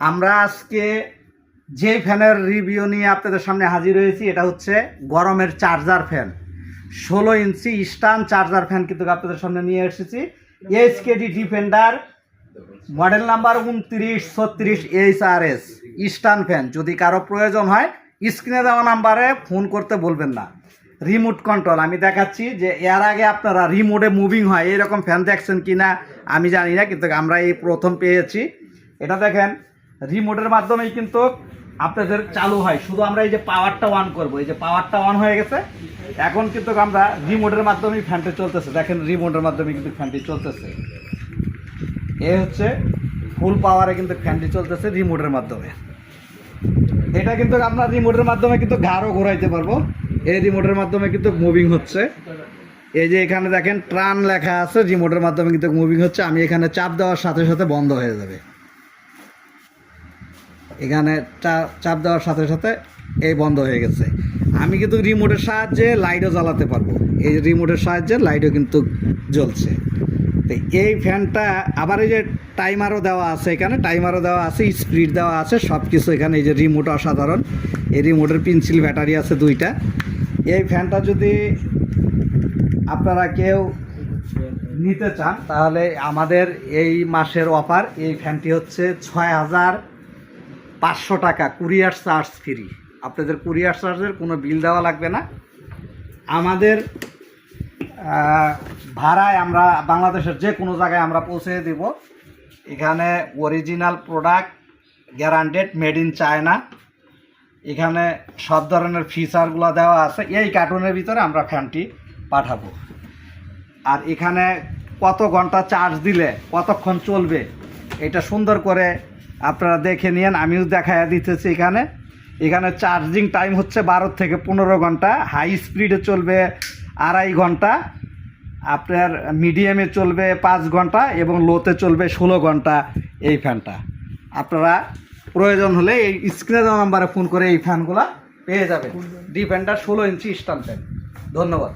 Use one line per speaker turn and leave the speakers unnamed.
আমরা আজকে যে ফ্যানের রিভিউ নিয়ে আপনাদের সামনে হাজির হয়েছি, এটা হচ্ছে গরমের চার্জার ফ্যান ষোলো ইঞ্চি স্টান চার্জার ফ্যান কিন্তু আপনাদের সামনে নিয়ে এসেছি। এইচকেডি ডিফেন্ডার মডেল নাম্বার উনত্রিশ, ছত্রিশ H R S stand fan যদি কারও প্রয়োজন হয় স্ক্রিনে দেওয়া নাম্বারে ফোন করতে বলবেন না। রিমোট কন্ট্রোল আমি দেখাচ্ছি যে এর আগে আপনারা রিমোটে মুভিং হয়, এরকম ফ্যান দেখছেন কি না আমি জানি না, কিন্তু আমরা এই প্রথম পেয়েছি। এটা দেখেন রিমোটের মাধ্যমেই কিন্তু আপনাদের চালু হয়। শুধু আমরা এই যে পাওয়ারটা অন করব। এই যে পাওয়ারটা অন হয়ে গেছে। এখন কিন্তু আমরা রিমোটের মাধ্যমেই ফ্যানটা চলতেছে। দেখেন রিমোটের মাধ্যমে কিন্তু ফ্যানটি চলতেছে। এ হচ্ছে ফুল পাওয়ারে কিন্তু ফ্যানটি চলতেছে রিমোটের মাধ্যমে। এটা কিন্তু আমরা রিমোটের মাধ্যমে কিন্তু ঘাড়ও ঘোরাইতে পারব। এই রিমোটের মাধ্যমে কিন্তু মুভিং হচ্ছে। এই যে এখানে দেখেন ট্রান লেখা আছে। রিমোটের মাধ্যমে কিন্তু মুভিং হচ্ছে। আমি এখানে চাপ দেওয়ার সাথে সাথে বন্ধ হয়ে যাবে। এখানে চাপ দেওয়ার সাথে সাথে এই বন্ধ হয়ে গেছে। আমি কিন্তু রিমোটের সাহায্যে লাইটও জ্বালাতে পারব। এই রিমোটের সাহায্যে লাইটও কিন্তু জ্বলছে। তো এই ফ্যানটা আবার এই যে টাইমারও দেওয়া আছে এখানে টাইমারও দেওয়া আছে স্পিড দেওয়া আছে সব কিছু এখানে এই যে রিমোট অসাধারণ। এই রিমোটের পেন্সিল ব্যাটারি আছে দুইটা। এই ফ্যানটা যদি আপনারা কেউ নিতে চান, তাহলে আমাদের এই মাসের অফার এই ফ্যানটি হচ্ছে ছয় হাজার পাঁচশো টাকা, কুরিয়ার চার্জ ফ্রি। আপনাদের কুরিয়ার চার্জের কোনো বিল দেওয়া লাগবে না। আমাদের ভাড়ায় আমরা বাংলাদেশের যে কোনো জায়গায় আমরা পৌঁছে দেব। এখানে original product guaranteed made in China এখানে সব ধরনের ফিচারগুলো দেওয়া আছে। এই কার্টুনের ভিতরে আমরা ফ্যানটি পাঠাবো। আর এখানে কত ঘণ্টা চার্জ দিলে, কতক্ষণ চলবে, এটা সুন্দর করে আপনারা দেখে নিন আমিও দেখায় দিতেছি এখানে। এখানে চার্জিং টাইম হচ্ছে বারো থেকে পনেরো ঘণ্টা হাই স্পিডে চলবে আড়াই ঘণ্টা, আপনার মিডিয়ামে চলবে পাঁচ ঘণ্টা এবং লোতে চলবে ষোলো ঘণ্টা এই ফ্যানটা আপনারা প্রয়োজন হলে এই স্ক্রিনে দেওয়া নাম্বারে ফোন করে এই ফ্যানগুলো পেয়ে যাবেন। ডিফেন্ডার ষোলো ইঞ্চি স্টান ফ্যান ধন্যবাদ।